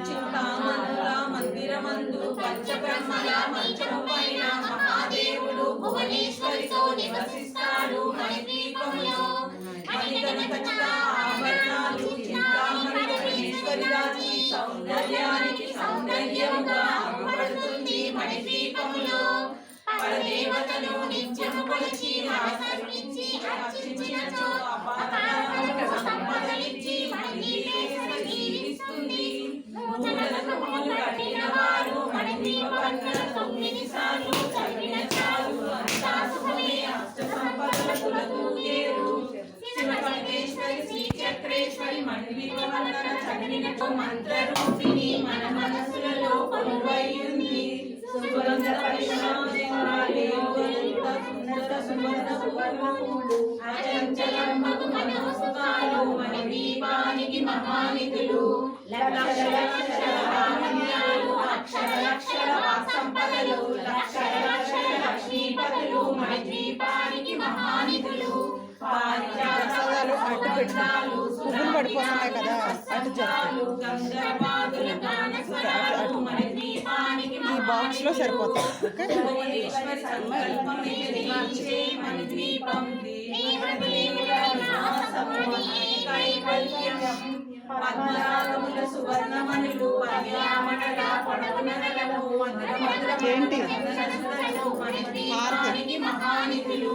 చింతామణుల మందిరమందు పంచబ్రహ్మల మంచము మహాదేవుడు భువనేశ్వరితో నివసిస్తాడు మణిదీపములో మణికనకచిత ఆభరణాలు చింతామణి సౌందర్యానికి పరదేవతలు నిత్యము కొలిచి నమస్కరించి అర్చించినచో అపారములకు సంపదలిచ్చి మనకి జీవిస్తుంది. నూతనకు మూలు కట్టినవారు అట్టు పెట్టు పువ్వులు కదా అటు ఈ బాక్స్లో సరిపోతాయి. ఏంటి? మహానిధులు.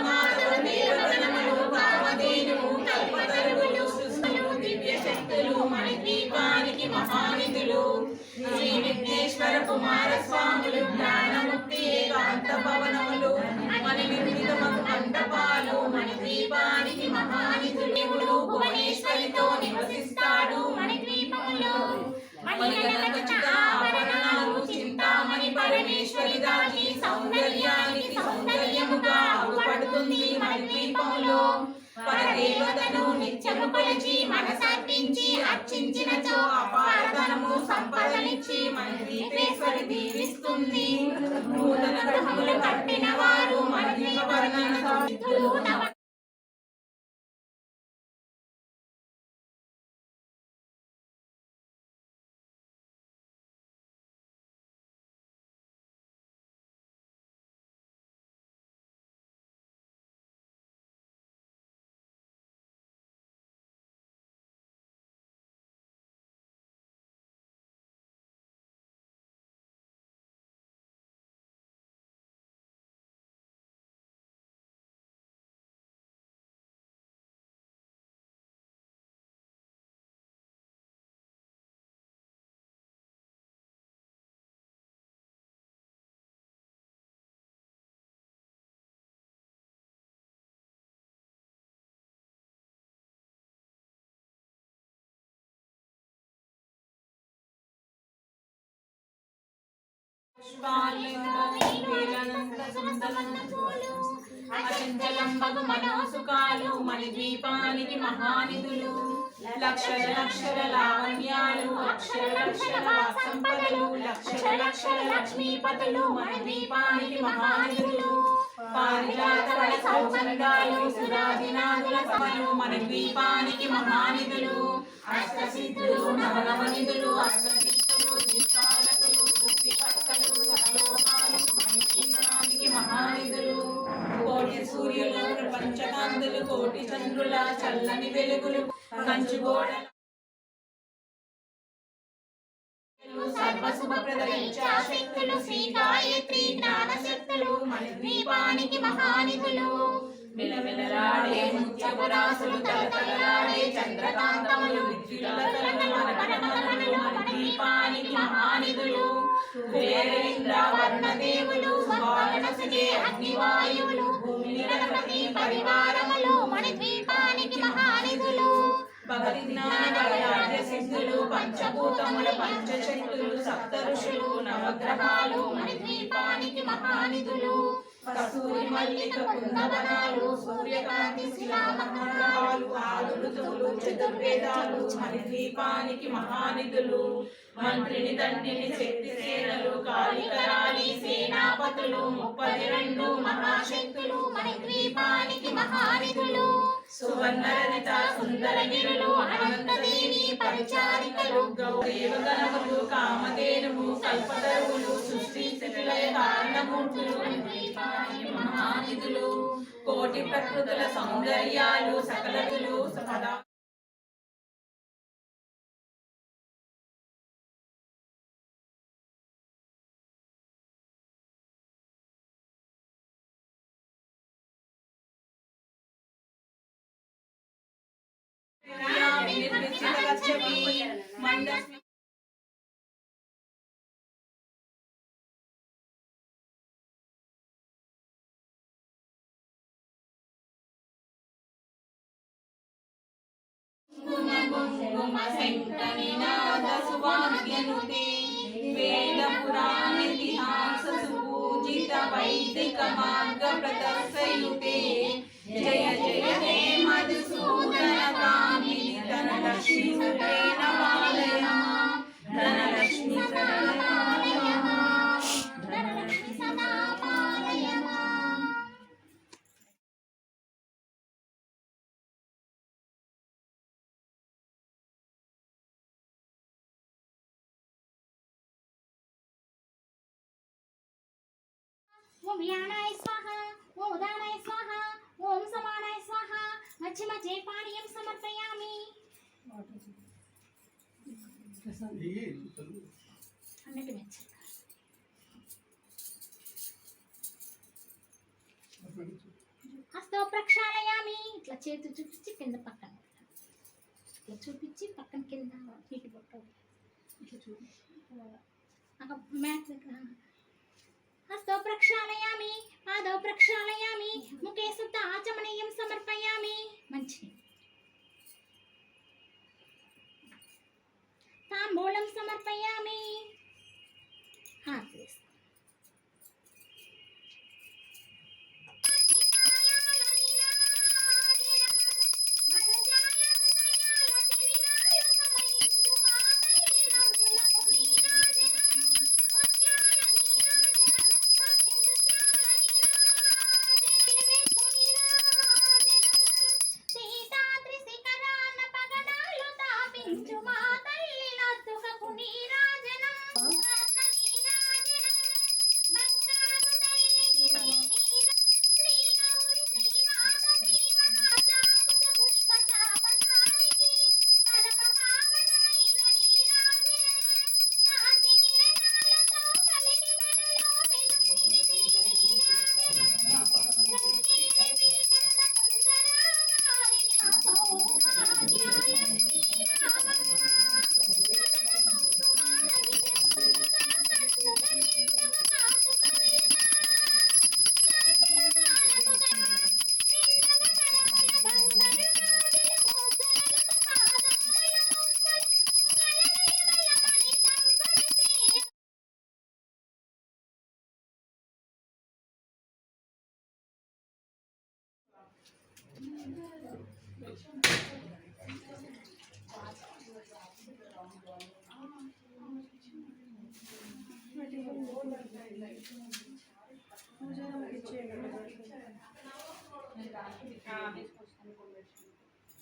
ఆజ్ఞలను నిత్యము కొలిచి మనసర్పించి అర్చించినచో అపారధనము సంపదలిచ్చి మన దీపేశ్వరి దీవిస్తుంది. నూతన గృహములు కట్టిన వారు మన దీపవర్ణన అచంచలం బగు మనోసుకాలు మణిద్వీపానికి మహానిధులు లక్షల లక్షల లావణ్యాలు అక్షర లక్షల సంపదలు లక్షల లక్షల లక్ష్మీపతులు మణిద్వీపానికి మహానిధులు పారిజాతవల సౌచందాలు ద్వీపానికి మహానిధులు అష్టసిద్ధులు నవనవనిధులు అష్టసిద్ధులు మిలమిలలాడే ముత్యపురాసులు తలతలలాడే చంద్రకాంతములు. విద్యులతలు మనమనమనులు మన దీపానికి మహానిధులు. వేరేంద్ర వర్ణదేవులు బాలనసుగే అగ్నివాయువులు భూమిని ప్రతి పరివారములు మన ద్వీపానికి మహానిధులు. భక్తి జ్ఞాన సిద్ధులు పంచభూతముల పంచశక్తులు సప్త ఋషులు నవగ్రహాలు మన ద్వీపానికి మహానిధులు. కస్తూరి మల్లిక కుందవనాలు సూర్యకాంతి శిలామగ్రహాలు ఆరు ఋతువులు చతుర్వేదాలు మన మహానిధులు మంత్రిని తండ్రిని శక్తి సేనలు కాళికరాణి సేనాపతులు ముప్పది రెండు మహాశక్తులు మన మహానిధులు సువర్ణరహిత సుందరగిరులు అనంతదేవి పరిచారికలు గౌదేవగణములు కామధేనువు కల్పతరువులు సృష్టి స్థితిలయ కారణమూర్తులు మహానిధులు కోటి ప్రకృతుల సౌందర్యాలు సకలతులు సదా. మందస్మి. वेदपुराणेतिहाससुपूजितवैदिकमार्गप्रदर्शयु ఓం వ్యానాయ స్వాహ ఓం ఉదానాయ స్వాహ ఓం సమానాయ స్వాహ మధ్య మధ్య పానీయం సమర్పయామి. అన్నట్టు మెచ్చారు హస్తో ప్రక్షాళయామి. ఇట్లా చేతి చూపించి కింద పక్కన ఇట్లా చూపించి పక్కన కింద ఇటు పక్క ఇట్లా చూపించి మ్యాథ్ హస్తో ప్రక్షాళయామి పాదో ప్రక్షాళయామి ముఖే శుద్ధ ఆచమనీయం సమర్పయామి. మంచి తాంబూలం సమర్పయామి.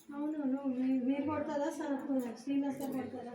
అవును నువ్వు మీరు కొడతారా సార్? శ్రీనివాస్ గారు కొడతారా?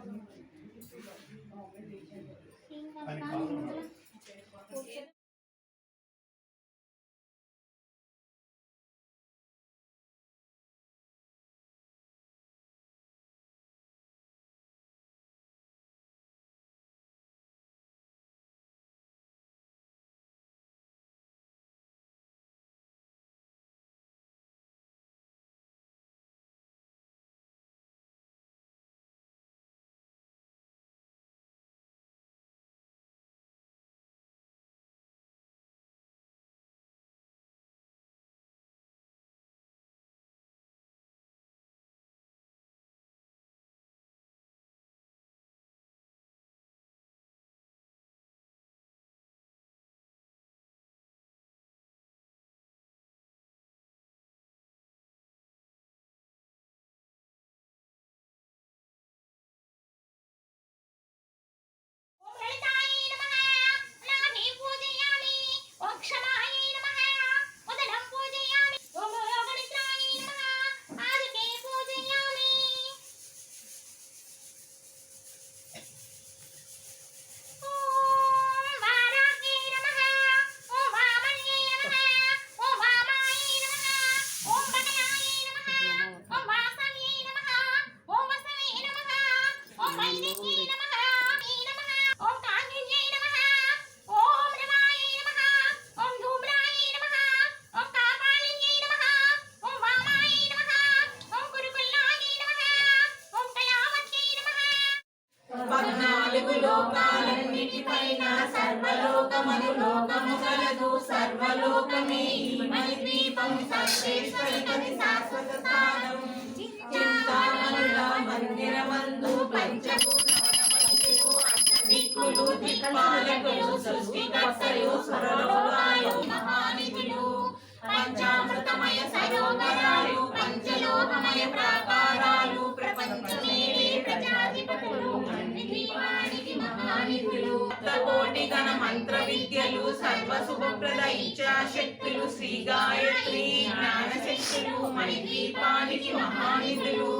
విద్యలు సర్వ ఇచ్చాశక్తులు శ్రీ గాయత్రి జ్ఞాన శక్తులు మణి దీపానికి మహానిధులు.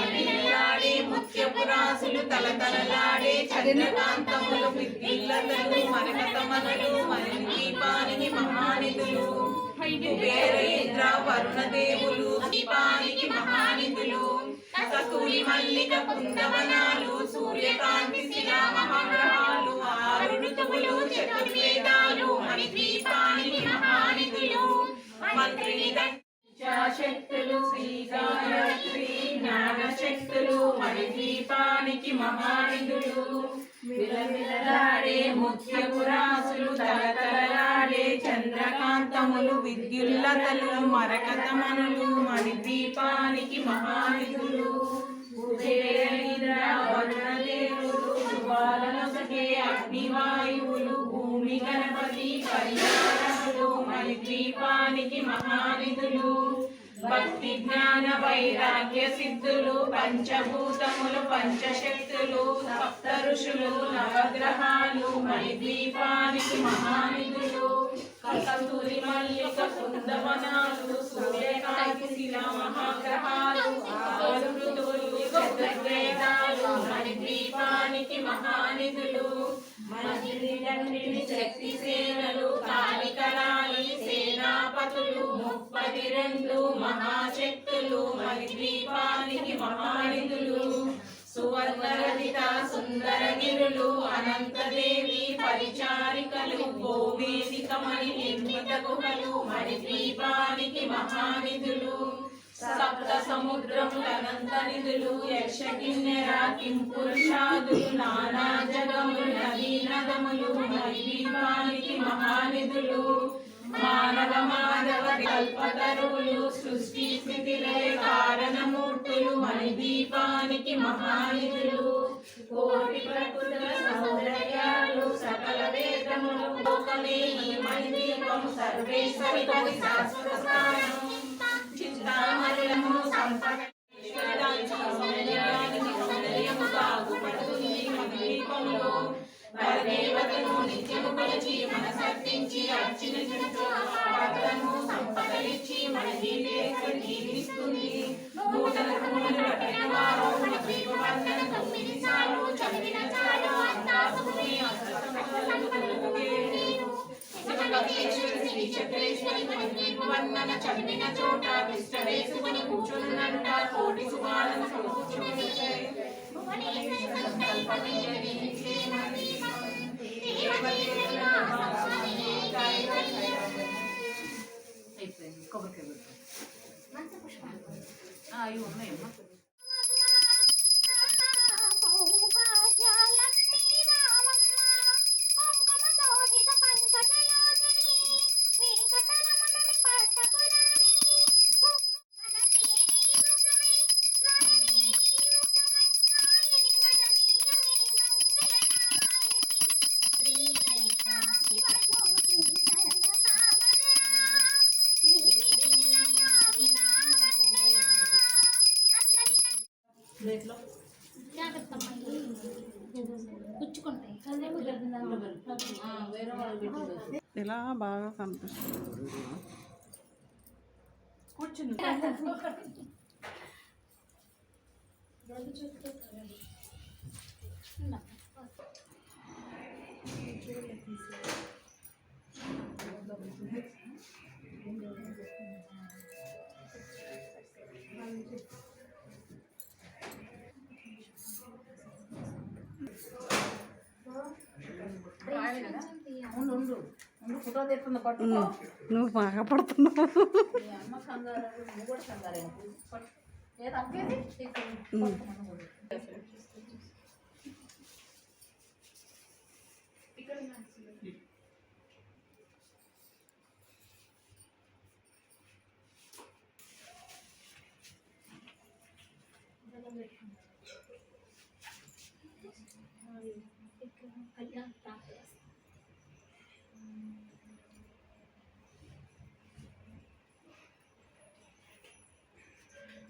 అవిలాడే తల తలతలలాడే చంద్రకాంతములు విద్యుల్లతలు మనకతమనులు మణి దీపానికి మహానిధులు. కుబేర ఇంద్ర వరుణ దేవులు దీపానికి మహానిధులు. కస్తూరి మల్లిక కుందవనాలు సూర్యకాంతి శిలా మహాగ్రహాలు ఋతువులు చతుర్వేదాలు మణి దీపానికి మహానిధులు మంత్రిని శక్తులు శ్రీ జ్ఞాన శక్తులు మహానిధులు విలవిలలాడే తలతలలాడే చంద్రకాంతములు విద్యుల్లతలు మరకతమనులు మణి దీపానికి మహానిధులు కుబేరేంద్ర శుభాలనొసగే అగ్నివాయువులు భూమి గణపతి పరిహారములు మరి ద్వీపానికి మహానిధులు భక్తి జ్ఞాన వైరాగ్య సిద్ధులు పంచభూతములు పంచశక్తులు సప్త ఋషులు నవగ్రహాలు మరి ద్వీపానికి మహానిధులు కస్తూరి మల్లిక కుందవనాలు సూర్యకాంతి శిలా మహాగ్రహాలు ఆరు ఋతువులు చతుర్వేదాలు మణి దీపానికి మహానిధులు మంత్రిలన్నిటి శక్తి సేనలు కాళికరాలి సేనాపతులు ముప్పది రెండు మహాశక్తులు మరి ద్వీపానికి మహానిధులు సువర్ణరహిత సుందరగిరులు అనంతదేవి పరిచారికలు గోవేదికమణి నిర్మిత గుహలు మణి దీపానికి మహానిధులు. సప్త సముద్రములనంత నిధులు యక్ష కిన్నెర కింపురుషాదులు నానా జగములు నదీ నదములు దీపానికి మహానిధులు. మానవ మానవ కల్పతరువులు సృష్టి స్థితిలే కారణమూర్తులు మణి దీపానికి మహానిధులు. కోటి ప్రకృతుల సౌందర్యాలు సకల వేదములు లోకమే ఈ మణి దీపము సర్వేశ్వరి పది శాశ్వత స్థానం దేవతను నిత్యము కొలిచి మన సర్పించి అర్చిన పాత్రను జీవిస్తుంది నూతన చదివిన చక్రేశ్వరి మన చదివిన చోట 你身三姨三姨 ఇలా బాగా కనిపిస్తుంది? కూర్చుని ఉండు నువ్వు బాగా పడుతున్నావు మీ అమ్మ కంగారు నువ్వు కూడా కంగారు పట్టు ఏది అప్పేది ఇక్కడ పట్టుకోమని కూడా.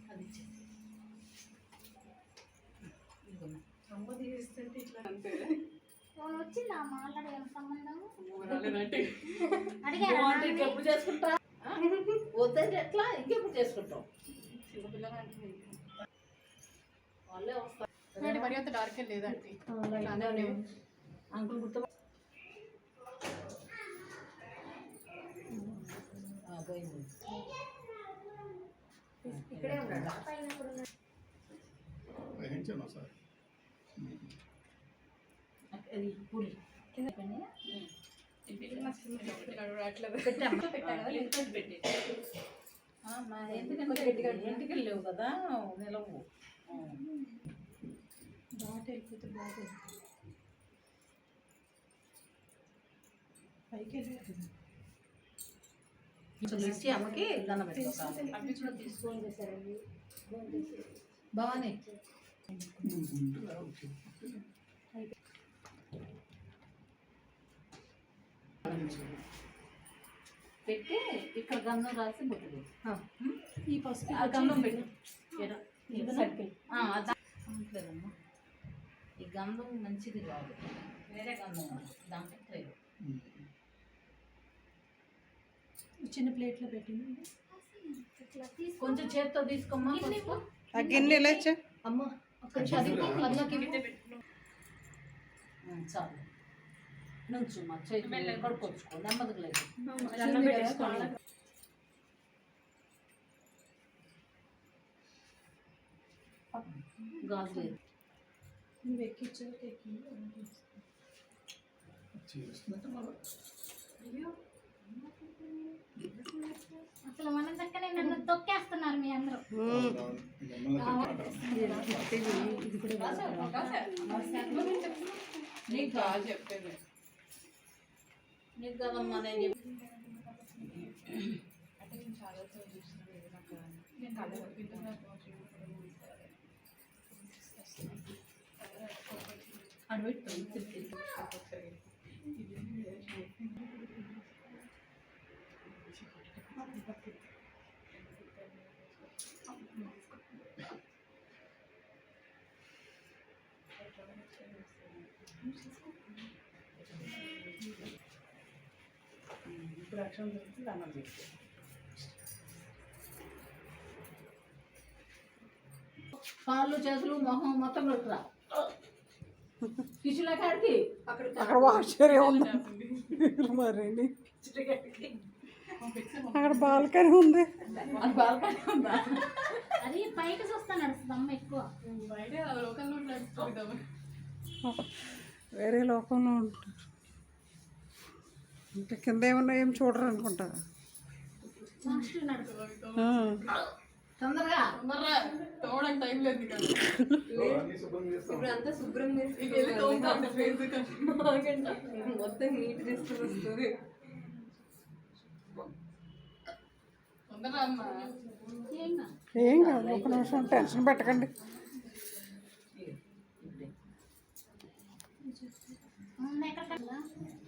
అది ఇచ్చేయి. ఇదిగోమ్మా. వచ్చిందా మాట్లాడే సంబంధం? బాగుంటే అడిగారా ఇంకెప్పుడు చేసుకుంటా? ఆ? వద్దంటే ఎట్లా? ఇంకెప్పుడు చేసుకుంటాం? వాళ్ళే వస్తారు. మరి అంత డార్క్ లేదండి అంకుల్ గుర్తు ఇక్కడే ఉన్నాడు. అది పెట్టి మా ఎందుకంటే ఎంటికలు లేవు కదా నిలవు. బాగా వెళ్ళిపోతే బాగా. పైకి వెళ్ళిపోతుంది. ఇచ్చి అమ్మకి దండం పెట్టుకోవాలి భవానీ పెట్టి ఇక్కడ గంధం రాసి బొట్టు ఈ పసుపు ఆ గంధం పెట్టు. ఈ గంధం? మంచిది కాదు. వేరే గంధం. దాంట్లో లేదు చిన్న ప్లేట్లో పెట్టింది కొంచెం చేత్తో తీసుకోమ్మా గిన్నె లేచా అమ్మ అక్కడ చదివి చాలు. నుంచు మా చేతి కడుక్కొచ్చుకో నెమ్మదిగా లేదు గాజు లేదు. నువ్వు ఎక్కించావు ఎక్కి అసలు మన చక్కనే నన్ను తొక్కేస్తున్నారు మీ అందరూ. నీకు కాదు చెప్పేది. నీకు కదమ్మా నేను చెప్పి అడవిట్టు తిరిగి ఇప్పుడు అక్షరం దండం కాళ్ళు చేతులు మొహం మొత్తం పెట్టురా కిచుల కాడికి అక్కడ ఆశ్చర్యం ఉంది. మరి అక్కడ బాల్కనీ ఉంది. అది బాల్కనీ ఉందా? అది పైకి చూస్తా నడుస్తుంది అమ్మ ఎక్కువ. వేరే లోకంలో ఉంటారు. ఇంకా కింద ఏమన్నా ఏం చూడరు అనుకుంటా. ఏం కాదు. ఒక నిమిషం టెన్షన్ పెట్టకండి. ఎక్కడికల్లా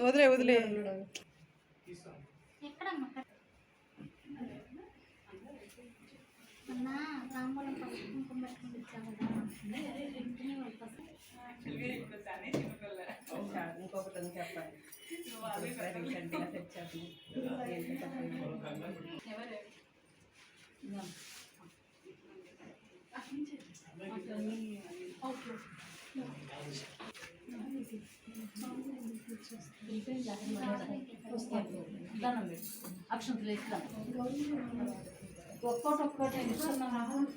వదిలే వదిలే. ఎక్కడమ్మా? మొన్న తాంబూలం అక్షంతలు ఇస్తాను ఒక్కోటి ఒక్కోటి ఇస్తున్నాను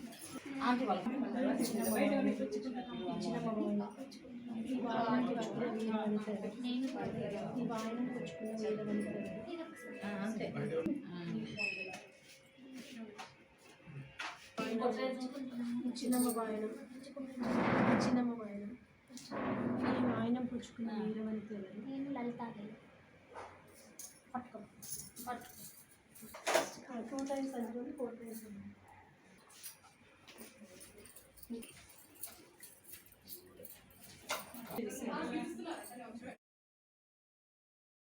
ఆంటీ వాళ్ళకి నేను ఈ వాయనం పుచ్చుకున్న వీరవంతుడు ఆ, అంతే ఇంకోటి చిన్నమ్మ వాయనం చిన్నమ్మ వాయనం ఆయన వాయనం పుచ్చుకున్న వీరవంతుడు నేను లలిత పట్టుకో టూ టైమ్స్ అనుకోండి ఫోర్ టైమ్స్